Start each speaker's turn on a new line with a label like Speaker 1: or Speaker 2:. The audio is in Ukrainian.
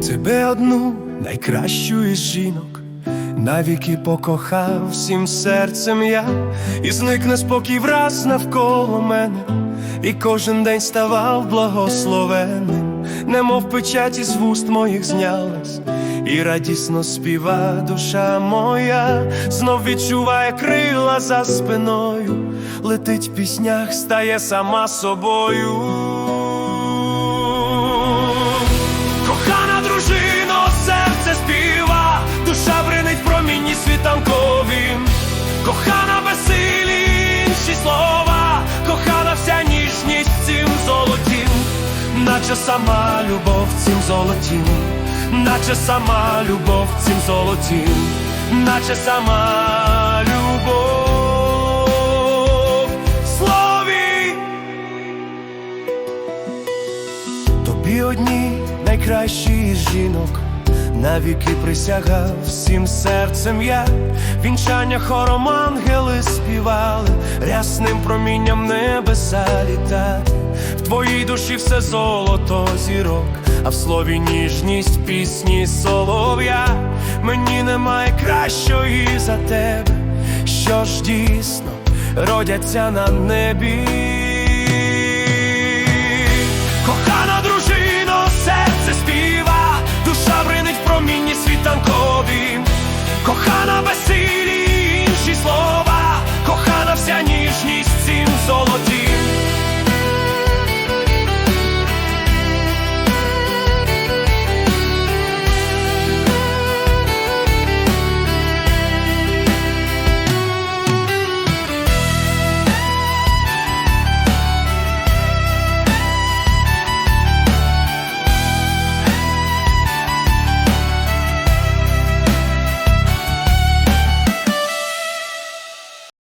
Speaker 1: тебе одну найкращу із жінок, навіки покохав всім серцем я, і зникне спокій враз навколо мене, і кожен день ставав благословенним, немов печать із вуст моїх знялась, і радісно співа душа моя, знов відчуває крила за спиною, летить в піснях, стає сама собою. Наче сама любов в цім золотім, наче сама любов в цім золотім, наче сама любов. Слові. Тобі одній найкращі із жінок, навіки присягав всім серцем я, вінчання хором ангели співали, рясним промінням небеса літати. Душі все золото зірок, а в слові ніжність пісні солов'я. Мені немає кращої за тебе, що ж дійсно родяться на небі.